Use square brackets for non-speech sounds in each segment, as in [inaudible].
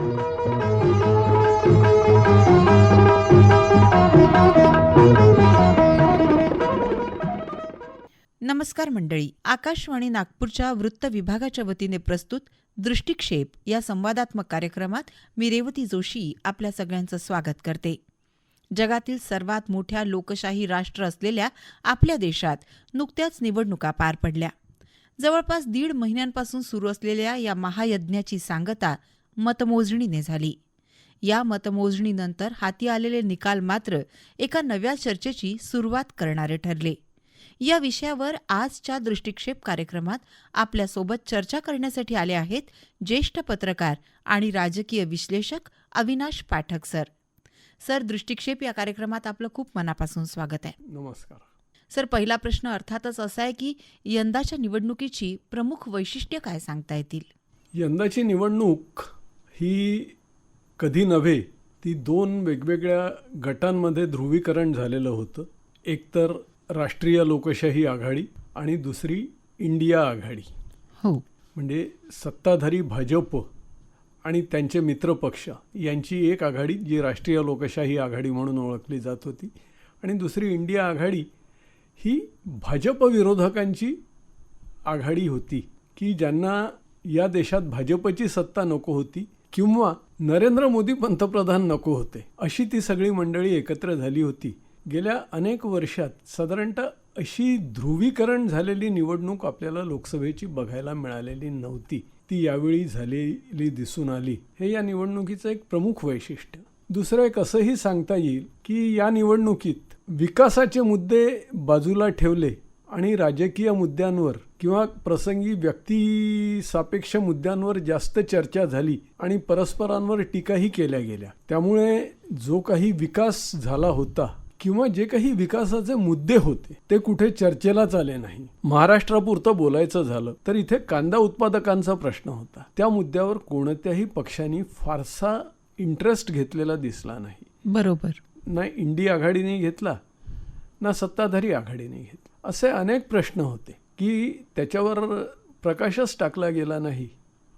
नमस्कार मंडळी आकाशवाणी नागपूरच्या वृत्त विभागाच्या वतीने प्रस्तुत दृष्टिक्षेप या संवादात्मक कार्यक्रमात मी रेवती जोशी आपल्या सगळ्यांचं स्वागत करते. जगातील सर्वात मोठ्या लोकशाही राष्ट्र असलेल्या आपल्या देशात नुकत्याच निवडणुका पार पडल्या. जवळपास दीड महिन्यांपासून सुरू असलेल्या या महायज्ञाची सांगता मतमोजणीने झाली. या मतमोजणीनंतर हाती आलेले निकाल मात्र एका नव्या चर्चेची सुरुवात करणारे ठरले. या विषयावर आजच्या दृष्टिक्षेप कार्यक्रमात आपल्यासोबत चर्चा करण्यासाठी आले आहेत ज्येष्ठ पत्रकार आणि राजकीय विश्लेषक अविनाश पाठक सर. सर दृष्टिक्षेप या कार्यक्रमात आपलं खूप मनापासून स्वागत आहे. नमस्कार. सर पहिला प्रश्न अर्थातच असा आहे की यंदाच्या निवडणुकीची प्रमुख वैशिष्ट्य काय सांगता येतील? यंदाची निवडणूक ही कधी नव्हे ती दोन वेगवेगळ्या गटांमध्ये ध्रुवीकरण झालेलं होतं. एकतर राष्ट्रीय लोकशाही आघाडी आणि दुसरी इंडिया आघाडी. हो. म्हणजे सत्ताधारी भाजप आणि त्यांचे मित्रपक्ष यांची एक आघाडी जी राष्ट्रीय लोकशाही आघाडी म्हणून ओळखली जात होती. आणि दुसरी इंडिया आघाडी ही भाजप विरोधकांची आघाडी होती की ज्यांना या देशात भाजपची सत्ता नको होती किंवा नरेंद्र मोदी पंतप्रधान नको होते अशी ती सगळी मंडळी एकत्र झाली होती. गेल्या अनेक वर्षात साधारणतः अशी ध्रुवीकरण झालेली निवडणूक आपल्याला लोकसभेची बघायला मिळालेली नव्हती. ती यावेळी झालेली दिसून आली. हे या निवडणुकीचं एक प्रमुख वैशिष्ट्य. दुसरं एक असंही सांगता येईल की या निवडणुकीत विकासाचे मुद्दे बाजूला ठेवले आणि राजकीय मुद्द्यांवर किंवा प्रसंगी व्यक्ती सापेक्ष मुद्द्यांवर जास्त चर्चा झाली आणि परस्परांवर टीकाही केल्या गेल्या. त्यामुळे जो काही विकास झाला होता किंवा जे काही विकासाचे मुद्दे होते ते कुठे चर्चेलाच आले नाही. महाराष्ट्रापुरतं बोलायचं झालं तर इथे कांदा उत्पादकांचा प्रश्न होता. त्या मुद्द्यावर कोणत्याही पक्षांनी फारसा इंटरेस्ट घेतलेला दिसला नाही. बरोबर. ना इंडिया आघाडीने घेतला ना सत्ताधारी आघाडीने घेतला. असे अनेक प्रश्न होते. की त्याच्यावर प्रकाशच टाकला गेला नाही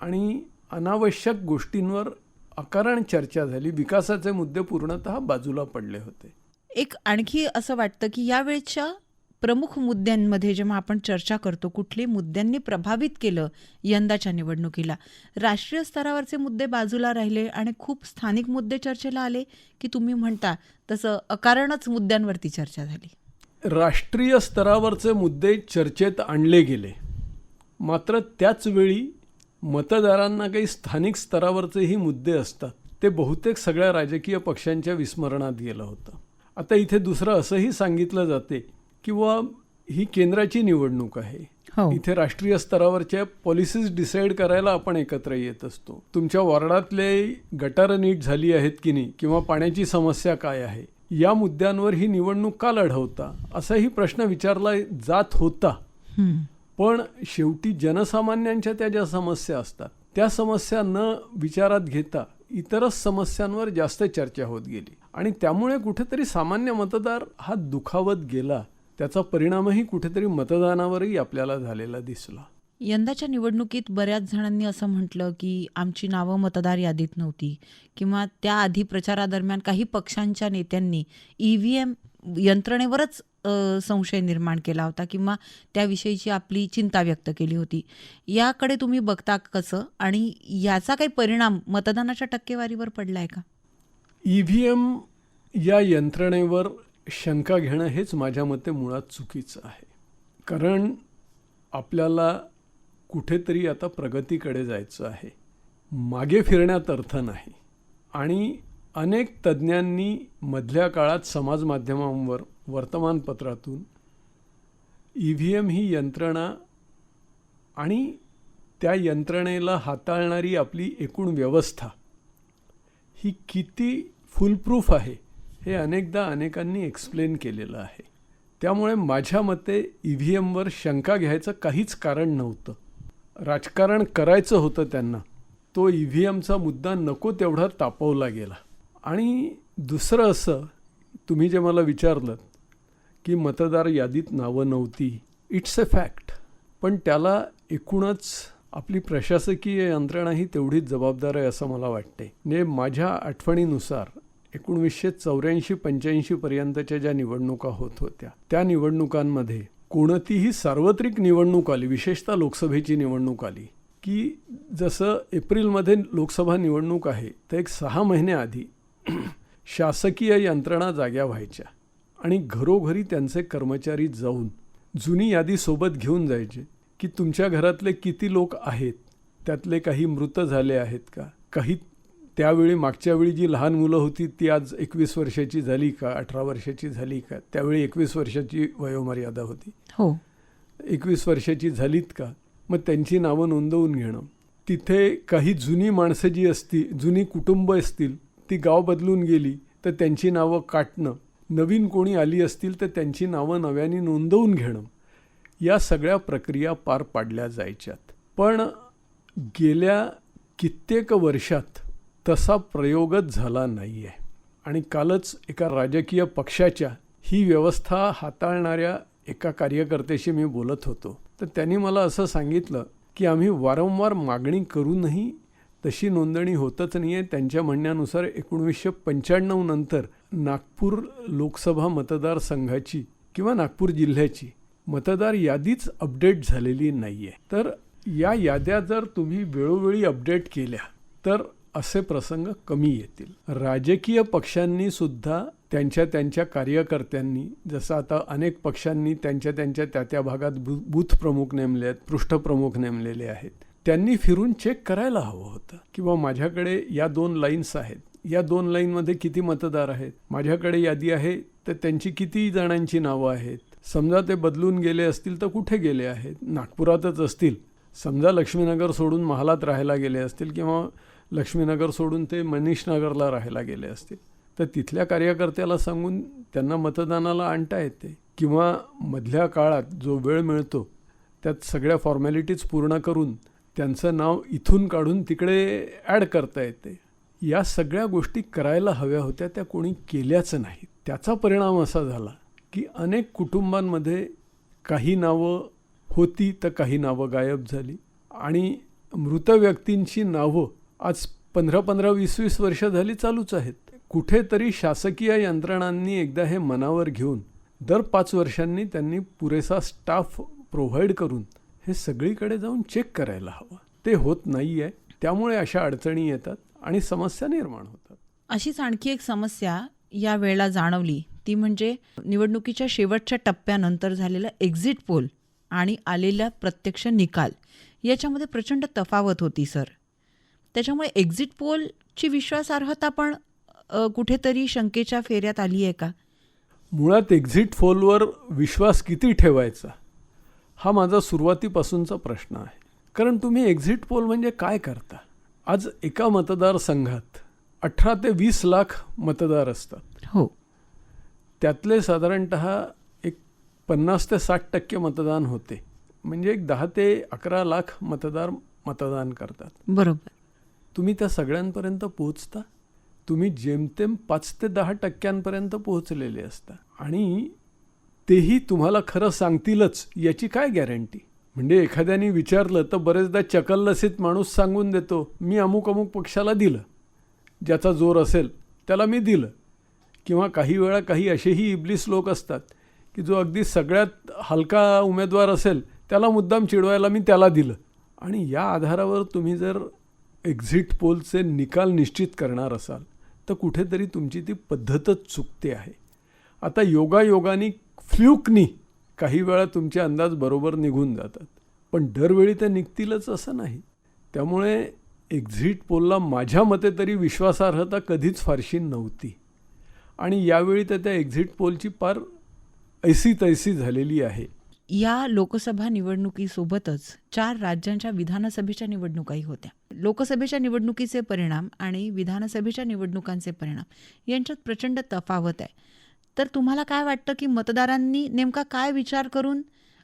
आणि अनावश्यक गोष्टींवर अकारण चर्चा झाली. विकासाचे मुद्दे पूर्णतः बाजूला पडले होते. एक आणखी असं वाटतं की यावेळच्या प्रमुख मुद्द्यांमध्ये जेव्हा आपण चर्चा करतो कुठले मुद्द्यांनी प्रभावित केलं यंदाच्या निवडणुकीला? राष्ट्रीय स्तरावरचे मुद्दे बाजूला राहिले आणि खूप स्थानिक मुद्दे चर्चेला आले की तुम्ही म्हणता तसं अकारणच मुद्द्यांवरती चर्चा झाली. राष्ट्रीय स्तरावरचे मुद्दे चर्चेत आणले गेले. मात्र त्याच वेळी मतदारांना काही स्थानिक स्तरावरचेही मुद्दे असतात. ते बहुतेक सगळ्या राजकीय पक्षांच्या विस्मरणात गेलं होतं. आता इथे दुसरं असंही सांगितलं जाते किंवा ही केंद्राची निवडणूक आहे. हो. इथे राष्ट्रीय स्तरावरच्या पॉलिसीज डिसाईड करायला आपण एकत्र येत असतो. तुमच्या वॉर्डातले गटारं नीट झाली आहेत की नाही? किंवा पाण्याची समस्या काय आहे? या मुद्द्यांवर ही निवडणूक का लढवता? असाही प्रश्न विचारला जात होता. पण शेवटी जनसामान्यांच्या त्या ज्या समस्या असतात त्या समस्या न विचारात घेता इतरच समस्यांवर जास्त चर्चा होत गेली. आणि त्यामुळे कुठेतरी सामान्य मतदार हा दुखावत गेला. त्याचा परिणामही कुठेतरी मतदानावरही आपल्याला झालेला दिसला. यंदाच्या निवडणुकीत बऱ्याच जणांनी असं म्हटलं की आमची नावं मतदार यादीत नव्हती किंवा त्याआधी प्रचारादरम्यान काही पक्षांच्या नेत्यांनी ई व्ही एम यंत्रणेवरच संशय निर्माण केला होता किंवा त्याविषयीची आपली चिंता व्यक्त केली होती. याकडे तुम्ही बघता कसं? आणि याचा काही परिणाम मतदानाच्या टक्केवारीवर पडलाय का? ई व्ही एम या यंत्रणेवर शंका घेणं हेच माझ्या मते मुळात चुकीचं आहे. कारण आपल्याला कुठेतरी आता प्रगतीकडे जायचं आहे. मागे फिरण्यात अर्थ नाही. आणि अनेक तज्ज्ञांनी मधल्या काळात समाज माध्यमांवर वर्तमानपत्रातून ई व्ही एम ही यंत्रणा आणि त्या यंत्रणेला हाताळणारी आपली एकूण व्यवस्था ही किती फुलप्रूफ आहे हे अनेकदा अनेकांनी एक्सप्लेन केलेलं आहे. त्यामुळे माझ्या मते ई व्ही एमवर शंका घ्यायचं काहीच कारण नव्हतं. राजकारण करायचं होतं त्यांना तो ई व्ही एमचा मुद्दा नको तेवढा तापवला गेला. आणि दुसरं असं तुम्ही जे मला विचारलं की मतदार यादीत नावं नव्हती इट्स अ फॅक्ट. पण त्याला एकूणच आपली प्रशासकीय यंत्रणा ही तेवढीच जबाबदार आहे असं मला वाटते म्हणजे माझ्या आठवणीनुसार एकोणवीसशे चौऱ्याऐंशी पंच्याऐंशीपर्यंतच्या ज्या निवडणुका होत होत्या त्या निवडणुकांमध्ये कोणतीही सार्वत्रिक निवडणूक आली विशेषतः लोकसभेची निवडणूक आली की जसं एप्रिलमध्ये लोकसभा निवडणूक आहे तर एक सहा महिन्याआधी [clears throat] शासकीय यंत्रणा जाग्या व्हायच्या आणि घरोघरी त्यांचे कर्मचारी जाऊन जुनी यादी सोबत घेऊन जायचे की तुमच्या घरातले किती लोक आहेत त्यातले काही मृत झाले आहेत का काही त्यावेळी मागच्या वेळी जी लहान मुलं होती ती आज एकवीस वर्षाची झाली का अठरा वर्षाची झाली का त्यावेळी एकवीस वर्षाची वयोमर्यादा होती. हो. एकवीस वर्षाची झालीत का मग त्यांची नावं नोंदवून घेणं. तिथे काही जुनी माणसं जी असतील जुनी कुटुंब असतील ती गाव बदलून गेली तर त्यांची नावं काटणं. नवीन कोणी आली असतील तर त्यांची नावं नव्याने नोंदवून घेणं. या सगळ्या प्रक्रिया पार पाडल्या जायच्यात. पण गेल्या कित्येक वर्षात तसा प्रयोगच झाला नाही आहे आणि कालच एका राजकीय पक्षाच्या ही व्यवस्था हाताळणाऱ्या एका कार्यकर्त्याशी मी बोलत होतो. तर त्यांनी मला असं सांगितलं की आम्ही वारंवार मागणी करूनही तशी नोंदणी होतच नाही आहे त्यांच्या म्हणण्यानुसार एकोणीसशे पंच्याण्णव नंतर नागपूर लोकसभा मतदारसंघाची किंवा नागपूर जिल्ह्याची मतदार यादीच अपडेट झालेली नाही आहे तर या याद्या जर तुम्ही वेळोवेळी अपडेट केल्या तर असे प्रसंग कमी येतील. राजकीय पक्षांनी सुद्धा त्यांच्या त्यांच्या कार्यकर्त्यांनी जसं आता अनेक पक्षांनी त्यांच्या त्यांच्या त्या त्या भागात बू बूथ प्रमुख नेमले आहेत पृष्ठप्रमुख नेमलेले आहेत. त्यांनी फिरून चेक करायला हवं होतं. किंवा माझ्याकडे या दोन लाईन्स आहेत. या दोन लाईनमध्ये किती मतदार आहेत? माझ्याकडे यादी आहे तर त्यांची किती जणांची नावं आहेत? समजा ते बदलून गेले असतील तर कुठे गेले आहेत? नागपुरातच असतील. समजा लक्ष्मीनगर सोडून महालात राहायला गेले असतील किंवा लक्ष्मीनगर सोडून ते मनीष नगरला राहायला गेले असतील तर तिथल्या कार्यकर्त्याला सांगून त्यांना मतदानाला आणता येते. किंवा मधल्या काळात जो वेळ मिळतो त्यात सगळ्या फॉर्मॅलिटीज पूर्ण करून त्यांचं नाव इथून काढून तिकडे ॲड करता येते. या सगळ्या गोष्टी करायला हव्या होत्या त्या कोणी केल्याच नाहीत त्याचा परिणाम असा झाला की अनेक कुटुंबांमध्ये काही नावं होती तर काही नावं गायब झाली. आणि मृत व्यक्तींची नावं आज पंधरा पंधरा वीस वीस वर्ष झाली चालूच आहेत. कुठेतरी शासकीय यंत्रणांनी एकदा हे मनावर घेऊन दर पाच वर्षांनी त्यांनी पुरेसा स्टाफ प्रोव्हाइड करून हे सगळीकडे जाऊन चेक करायला हवं. ते होत नाही आहे त्यामुळे अशा अडचणी येतात आणि समस्या निर्माण होतात. अशीच आणखी एक समस्या या वेळेला जाणवली. ती म्हणजे निवडणुकीच्या शेवटच्या टप्प्यानंतर झालेला एक्झिट पोल आणि आलेला प्रत्यक्ष निकाल. याच्यामध्ये प्रचंड तफावत होती सर. त्याच्यामुळे एक्झिट पोलची विश्वासार्हता पण कुठेतरी शंकेच्या फेऱ्यात आली आहे का? मुळात एक्झिट पोलवर विश्वास किती ठेवायचा? हा माझा सुरुवातीपासूनचा प्रश्न आहे. कारण तुम्ही एक्झिट पोल म्हणजे काय करता? आज एका मतदारसंघात अठरा ते वीस लाख मतदार असतात. हो. त्यातले साधारणत एक पन्नास ते साठ टक्के मतदान होते. म्हणजे एक दहा ते अकरा लाख मतदार मतदान करतात. बरोबर. तुम्ही त्या सगळ्यांपर्यंत पोहोचता? तुम्ही जेमतेम पाच ते दहा टक्क्यांपर्यंत पोहोचलेले असता. आणि तेही तुम्हाला खरं सांगतीलच याची काय गॅरंटी? म्हणजे एखाद्याने विचारलं तर बरेचदा चकललसीत माणूस सांगून देतो मी अमुक अमुक पक्षाला दिलं. ज्याचा जोर असेल त्याला मी दिलं. किंवा काही वेळा काही असेही इबलीस लोक असतात की जो अगदी सगळ्यात हलका उमेदवार असेल त्याला मुद्दाम चिडवायला मी त्याला दिलं. आणि या आधारावर तुम्ही जर एक्झिट पोलचे निकाल निश्चित करणार असाल तर कुठेतरी तुमची ती पद्धतच चुकते आहे. आता योगायोगाने फ्ल्युकनी काही वेळा तुमचे अंदाज बरोबर निघून जातात पण दरवेळी ते निघतीलच असं नाही. त्यामुळे एक्झिट पोलला माझ्या मते तरी विश्वासार्हता कधीच फारशी नव्हती. आणि यावेळी तर त्या एक्झिट पोलची फार ऐसी तैसी झालेली आहे. या लोकसभा निवडणुकीसोबतच चार राज्यांच्या विधानसभेच्या निवडणुकाही होत्या. लोकसभेच्या निवडणुकीचे परिणाम आणि विधानसभेच्या निवडणुकांचे परिणाम यांच्यात प्रचंड तफावत आहे. तर तुम्हाला काय वाटतं की मतदारांनी नेमका काय विचार करून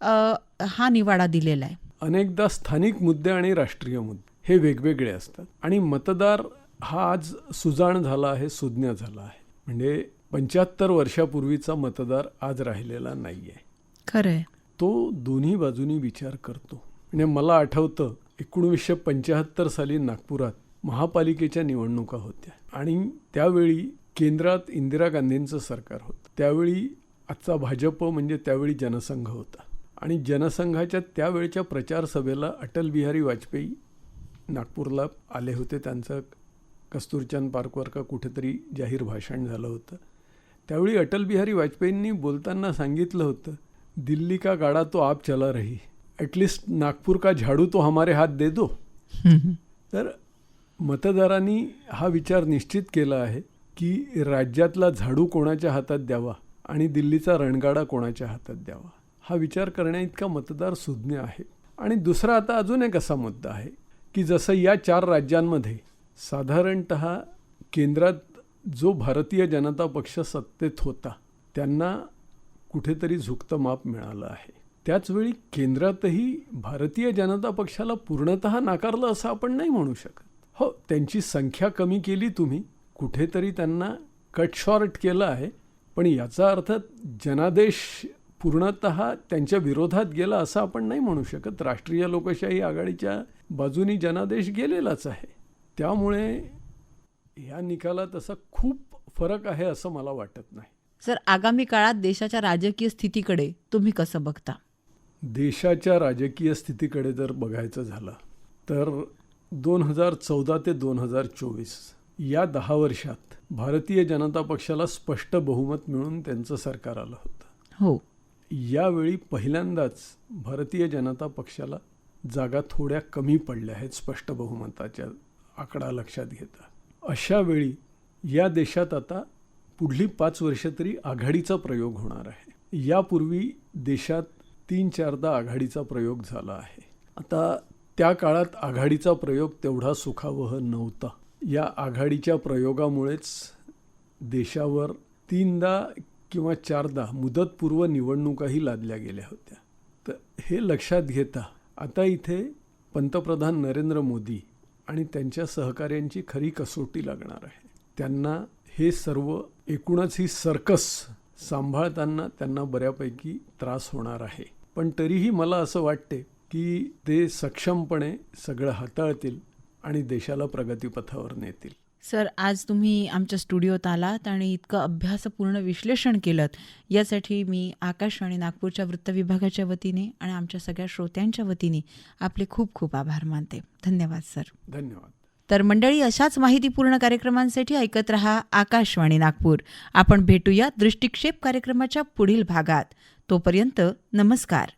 हा निवाडा दिलेला आहे? अनेकदा स्थानिक मुद्दे आणि राष्ट्रीय मुद्दे हे वेगवेगळे असतात. आणि मतदार हा आज सुजाण झाला आहे सुज्ञ झाला आहे. म्हणजे पंच्याहत्तर वर्षापूर्वीचा मतदार आज राहिलेला नाही आहे खरं आहे तो दोन्ही बाजूनी विचार करतो. म्हणजे मला आठवतं एकोणीसशे पंच्याहत्तर साली नागपुरात महापालिकेच्या निवडणुका होत्या. आणि त्यावेळी केंद्रात इंदिरा गांधींचं सरकार होतं. त्यावेळी आजचा भाजप म्हणजे त्यावेळी जनसंघ होता. आणि जनसंघाच्या त्यावेळच्या प्रचार सभेला अटल बिहारी वाजपेयी नागपूरला आले होते. त्यांचं कस्तुरचंद पार्कवर का कुठेतरी जाहीर भाषण झालं होतं. त्यावेळी अटल बिहारी वाजपेयींनी बोलताना सांगितलं होतं दिल्ली का गाडा तो आप चला रही। ॲटलिस्ट नागपूर का झाडू तो हमारे हात दे दो। तर मतदारांनी हा विचार निश्चित केला आहे की राज्यातला झाडू कोणाच्या हातात द्यावा आणि दिल्लीचा रणगाडा कोणाच्या हातात द्यावा? हा विचार करण्याइतका मतदार सुज्ञ आहे. आणि दुसरा आता अजून एक असा मुद्दा आहे की जसं या चार राज्यांमध्ये साधारणत केंद्रात जो भारतीय जनता पक्ष सत्तेत होता त्यांना कुठेतरी झुकतं माप मिळालं आहे. त्याचवेळी केंद्रातही भारतीय जनता पक्षाला पूर्णतः नाकारलं असं आपण नाही म्हणू शकत. हो त्यांची संख्या कमी केली तुम्ही कुठेतरी त्यांना कट शॉर्ट केलं आहे पण याचा अर्थ जनादेश पूर्णतः त्यांच्या विरोधात गेला असं आपण नाही म्हणू शकत. राष्ट्रीय लोकशाही आघाडीच्या बाजूनी जनादेश गेलेलाच आहे. त्यामुळे या निकालात असा खूप फरक आहे असं मला वाटत नाही. सर आगामी काळात देशाच्या राजकीय स्थितीकडे तुम्ही कसं बघता? देशाच्या राजकीय स्थितीकडे जर बघायचं झालं तर दोन हजार चौदा ते दोन हजार चोवीस या दहा वर्षात भारतीय जनता पक्षाला स्पष्ट बहुमत मिळून त्यांचं सरकार आलं होतं. हो. यावेळी पहिल्यांदाच भारतीय जनता पक्षाला जागा थोड्या कमी पडल्या आहेत स्पष्ट बहुमताच्या आकडा लक्षात घेता. अशा वेळी या देशात आता पुढली पाच वर्ष तरी आघाडीचा प्रयोग होणार आहे. यापूर्वी देशात तीन चारदा आघाडीचा प्रयोग झाला आहे. आता त्या काळात आघाडीचा प्रयोग तेवढा सुखावह नव्हता. या आघाडीच्या प्रयोगामुळेच देशावर तीनदा किंवा चारदा मुदतपूर्व निवडणुकाही लादल्या गेल्या होत्या. तर हे लक्षात घेता आता इथे पंतप्रधान नरेंद्र मोदी आणि त्यांच्या सहकाऱ्यांची खरी कसोटी लागणार आहे. त्यांना हे सर्व एकूणच ही सर्कस सांभाळताना त्यांना बऱ्यापैकी त्रास होणार आहे. पण तरीही मला असं वाटते की ते सक्षमपणे सगळं हाताळतील आणि देशाला प्रगतीपथावर नेतील. सर आज तुम्ही आमच्या स्टुडिओत आलात आणि इतकं अभ्यासपूर्ण विश्लेषण केलं यासाठी मी आकाशवाणी नागपूरच्या वृत्त विभागाच्या वतीने आणि आमच्या सगळ्या श्रोत्यांच्या वतीने आपले खूप खूप आभार मानते. धन्यवाद सर. धन्यवाद. तर मंडळी अशाच माहितीपूर्ण कार्यक्रमांसाठी ऐकत रहा आकाशवाणी नागपूर. आपण भेटूया दृष्टिक्षेप कार्यक्रमाच्या पुढील भागात. तोपर्यंत नमस्कार.